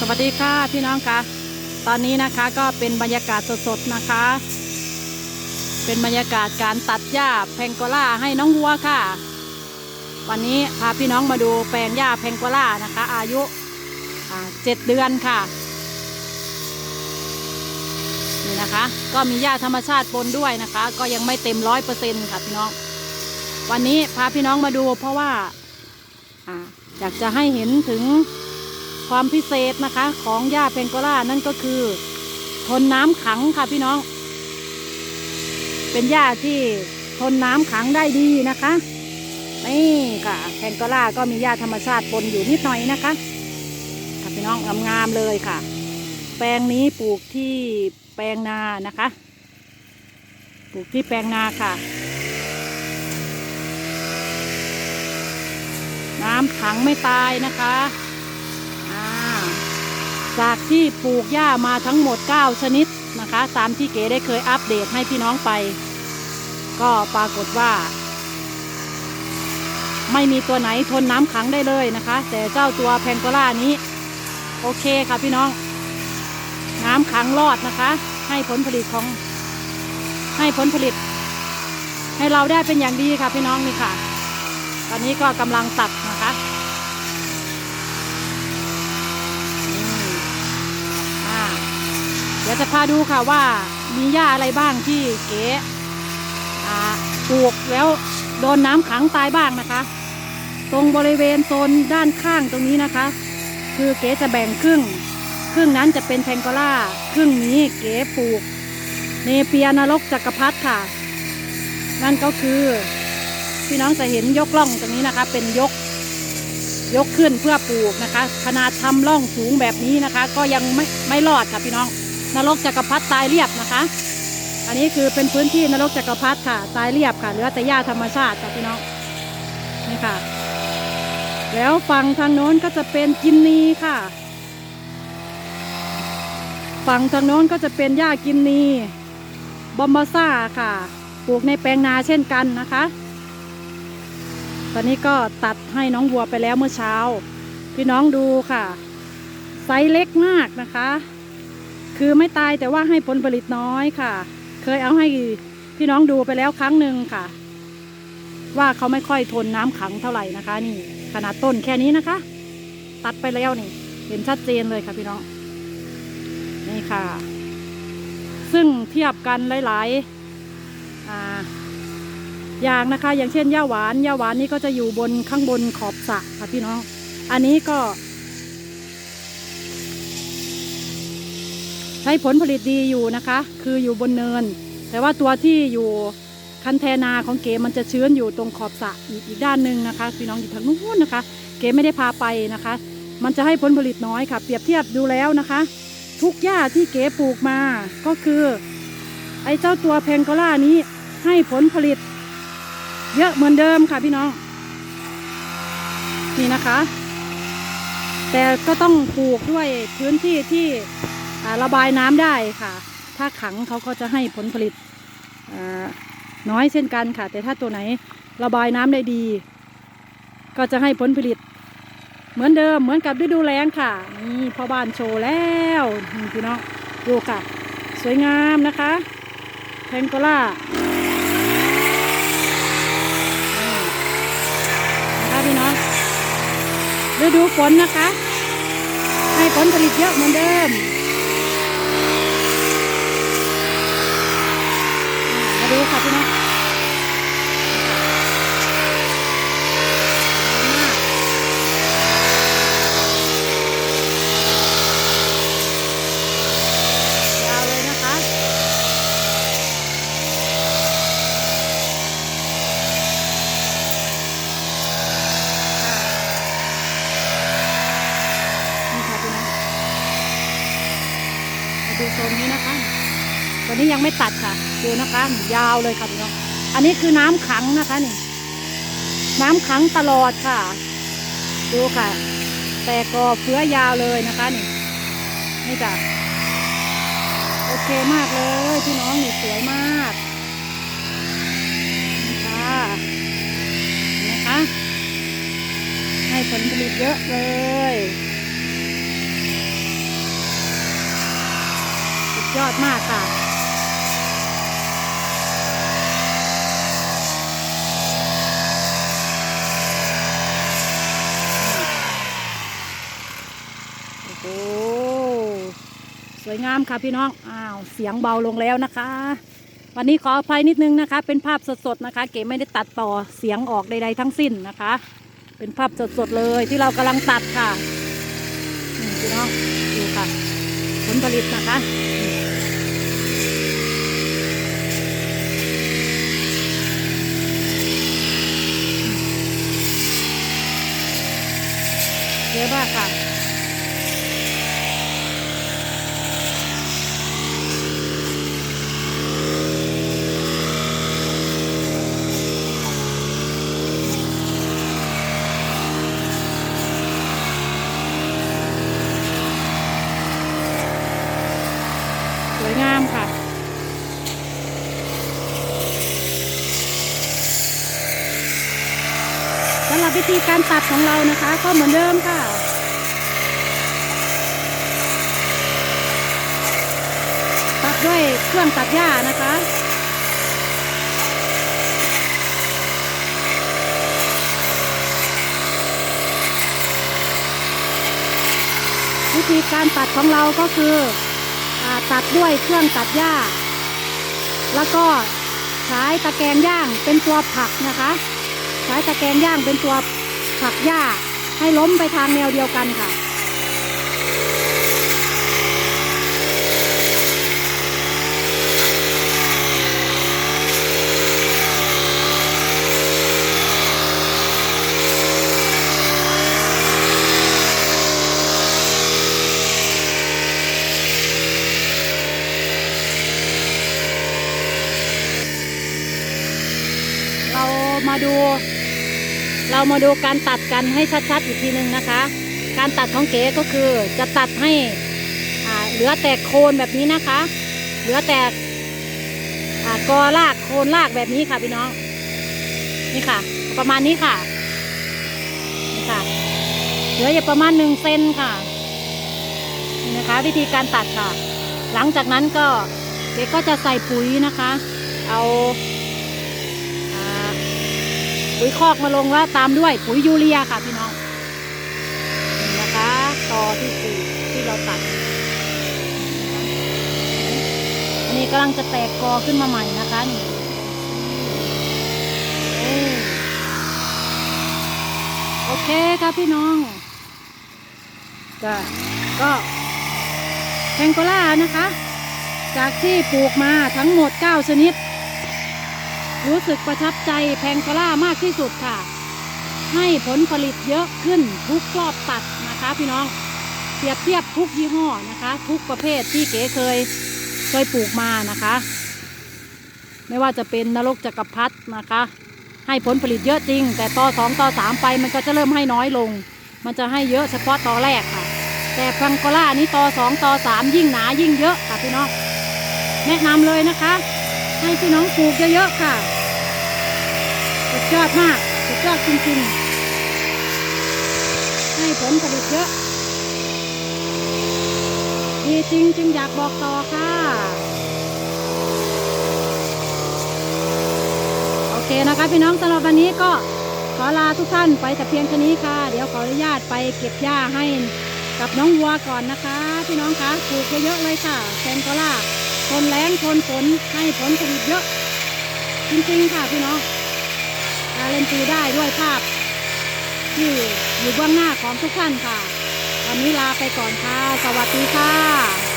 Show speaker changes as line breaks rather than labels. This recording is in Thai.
สวัสดีค่ะพี่น้องคะตอนนี้นะคะก็เป็นบรรยากาศสดๆนะคะ เป็นบรรยากาศการตัดหญ้าแพงโกล่าให้น้องวัวค่ะ วันนี้พาพี่น้องมาดูแปลงหญ้าแพงโกล่านะคะ อายุเจ็ดเดือนค่ะนี่นะคะ ก็มีหญ้าธรรมชาติปนด้วยนะคะ ก็ยังไม่เต็มร้อยเปอร์เซ็นต์ค่ะพี่น้อง วันนี้พาพี่น้องมาดูเพราะว่าอยากจะให้เห็นถึง ความพิเศษนะคะ ของหญ้าเพงโกล่านั่นก็คือ ทนน้ำขังค่ะพี่น้อง เป็นหญ้าที่ทนน้ำขังได้ดีนะคะนี่ค่ะแพงโกล่าก็มีหญ้าธรรมชาติปนอยู่นิดหน่อยนะคะค่ะพี่น้องงามๆเลยค่ะ แปลงนี้ปลูกที่แปลงนานะคะ ปลูกที่แปลงนาค่ะน้ำขังไม่ตายนะคะ จากที่ปลูกหญ้ามาทั้งหมด 9 ชนิดนะคะ ตามที่เก๋ได้เคยอัปเดตให้พี่น้องไป ก็ปรากฏว่า ไม่มีตัวไหนทนน้ำขังได้เลยนะคะ แต่เจ้าตัวแพงโกล่านี้ โอเคค่ะพี่น้อง น้ำขังรอดนะคะ ให้ผลผลิตของ ให้ผลผลิต ให้เราได้เป็นอย่างดีค่ะพี่น้องนี่ค่ะ ตอนนี้ก็กำลังตัดนะคะ อืมอ่าเดี๋ยวจะพาดูค่ะว่ามีหญ้าอะไรบ้างที่เก๋ปลูกแล้วโดนน้ำขังตายบ้างนะคะ ตรงบริเวณโซนด้านข้างตรงนี้นะคะ คือเก๋จะแบ่งครึ่ง ครึ่งนั้นจะเป็นแพงโกล่า ครึ่งนี้เก๋ปลูก เนเปียนรกจักรพรรดิค่ะ นั่นก็คือพี่น้องจะเห็นยกล่องตรงนี้นะคะ เป็นยกยกขึ้นเพื่อปลูกนะคะ ขนาดทำร่องสูงแบบนี้นะคะ ก็ยังไม่ไม่รอดค่ะพี่น้อง นรกจักรพรรดิตายเรียบนะคะ อันนี้คือเป็นพื้นที่นรกจักรพรรดิค่ะ ตายเรียบค่ะ เหลือแต่หญ้าธรรมชาติค่ะพี่น้องนี่ค่ะ แล้วฝั่งทางโน้นก็จะเป็นกินนีค่ะ ฝั่งทางโน้นก็จะเป็นหญ้ากินนีบอมบาซ่าค่ะ ปลูกในแปลงนาเช่นกันนะคะ ตอนนี้ก็ตัดให้น้องวัวไปแล้วเมื่อเช้า พี่น้องดูค่ะ ไซส์เล็กมากนะคะ คือไม่ตายแต่ว่าให้ผลผลิตน้อยค่ะ เคยเอาให้พี่น้องดูไปแล้วครั้งหนึ่งค่ะ ว่าเขาไม่ค่อยทนน้ำขังเท่าไหร่นะคะ นี่ ขนาดต้นแค่นี้นะคะ ตัดไปแล้วนี่ เห็นชัดเจนเลยค่ะพี่น้องนี่ค่ะ ซึ่งเทียบกันหลายๆอ่าอย่างนะคะ อย่างเช่นหญ้าหวานหญ้าหวานนี่ก็จะอยู่บนข้างบนขอบสระค่ะพี่น้อง อันนี้ก็ ใช้ผลผลิตดีอยู่นะคะ คืออยู่บนเนิน แต่ว่าตัวที่อยู่คันแทนาของเก๋มันจะชื้นอยู่ตรงขอบสะอีกอีกด้านหนึ่งนะคะพี่น้องอยู่ทางนู้นนะคะ เก๋ไม่ได้พาไปนะคะ มันจะให้ผลผลิตน้อยค่ะ เปรียบเทียบดูแล้วนะคะ ทุกหญ้าที่เก๋ปลูกมาก็คือ ไอ้เจ้าตัวเพงกล่านี้ให้ผลผลิต เยอะเหมือนเดิมค่ะพี่น้องนี่นะคะ แต่ก็ต้องปลูกด้วยพื้นที่ที่ ระบายน้ำได้ค่ะ ถ้าขังเขาก็จะให้ผลผลิตน้อยเช่นกันค่ะ แต่ถ้าตัวไหนระบายน้ำได้ดี ก็จะให้ผลผลิต เหมือนเดิมเหมือนกับฤดูแล้งค่ะ นี่พ่อบ้านโชว์แล้วนี่พี่น้องดูค่ะสวยงามนะคะแพงโกล่านะคะพี่น้องฤดูฝนนะคะ ให้ผลผลิตเยอะเหมือนเดิมอ่ามาดูค่ะพี่น้องยาวเลยนะคะ นี่ค่ะพี่น้องมาดูโซนนี้นะคะ ตัว นี้ยังไม่ตัดค่ะดูนะคะยาวเลยค่ะพี่น้องอันนี้คือน้ำขังนะคะนี่ น้ำขังตลอดค่ะ ดูค่ะ แต่กอเฟื้อยาวเลยนะคะนี่ นี่จ้ะโอเคมากเลยพี่น้องนี่สวยมากนี่ค่ะเห็นะคะ ให้ผลผลิตเยอะเลยยอดมากค่ะ โอ้สวยงามค่ะพี่น้องอ้าวเสียงเบาลงแล้วนะคะ วันนี้ขออภัยนิดนึงนะคะ เป็นภาพสดๆนะคะ เก๋ไม่ได้ตัดต่อเสียงออกใดๆทั้งสิ้นนะคะ เป็นภาพสดๆเลยที่เรากำลังตัดค่ะนี่พี่น้องดูค่ะ ผลผลิตนะคะเยอะมากค่ะ วิธีการตัดของเรานะคะ ก็เหมือนเดิมค่ะตัดด้วยเครื่องตัดหญ้านะคะวิธีการตัดของเราก็คืออตัดด้วยเครื่องตัดหญ้า แล้วก็ใช้ตะแกรงย่างเป็นตัวผักนะคะ ใช้ตะแกรงย่างเป็นตัวผลักหญ้าให้ล้มไปทางแนวเดียวกันค่ะเรามาดู เรามาดูการตัดกันให้ชัดๆอีกทีหนึ่งนะคะ การตัดของเก๋ก็คือจะตัดให้เหลือแต่โคนแบบนี้นะคะ เหลือแต่กอรากโคนรากแบบนี้ค่ะพี่น้อง นี่ค่ะ ประมาณนี้ค่ะนี่ค่ะ เหลืออยู่ประมาณหนึ่งเซนค่ะนี่นะคะ วิธีการตัดค่ะ หลังจากนั้นก็เก๋ก็จะใส่ปุ๋ยนะคะ เอา ปุ๋ยคอกมาลงแล้วตามด้วยปุ๋ยยูเรียค่ะพี่น้องนี่นะคะตอที่สี่ที่เราตัดอันนี้กำลังจะแตกกอขึ้นมาใหม่นะคะนี่โอเคครับพี่น้องก็ก็แพงโกล่านะคะ จากที่ปลูกมาทั้งหมด 9 ชนิด รู้สึกประทับใจแพงโกล่ามากที่สุดค่ะ ให้ผลผลิตเยอะขึ้นทุกรอบตัดนะคะพี่น้องเปรียบเทียบทุกยี่ห้อนะคะ ทุกประเภทที่เก๋เคยเคยปลูกมานะคะ ไม่ว่าจะเป็นนรกจักรพรรดินะคะ ให้ผลผลิตเยอะจริง แต่ต่อสองต่อสามไปมันก็จะเริ่มให้น้อยลง มันจะให้เยอะเฉพาะต่อแรกค่ะ แต่แพงโกล่านี้ต่อสองต่อสามยิ่งหนายิ่งเยอะค่ะพี่น้องแนะนำเลยนะคะ ให้พี่น้องปลูกเยอะๆค่ะ สุดยอดมาก สุดยอดจริงๆ ให้ผลผลิตเยอะดีจริงจึงอยากบอกต่อค่ะโอเคนะคะพี่น้องสำหรับวันนี้ก็ขอลาทุกท่านไปแต่เพียงเท่านี้ค่ะ เดี๋ยวขออนุญาตไปเก็บหญ้าให้กับน้องวัวก่อนนะคะ พี่น้องคะปลูกเยอะๆเลยค่ะแซงโกล่า ทนแรงทนฝนให้ผลผลิตเยอะ จริงๆค่ะพี่น้องการเล่นตีได้ด้วยภาพ ที่อยู่เบื้องหน้าของทุกท่านค่ะ วันนี้ลาไปก่อนค่ะ สวัสดีค่ะ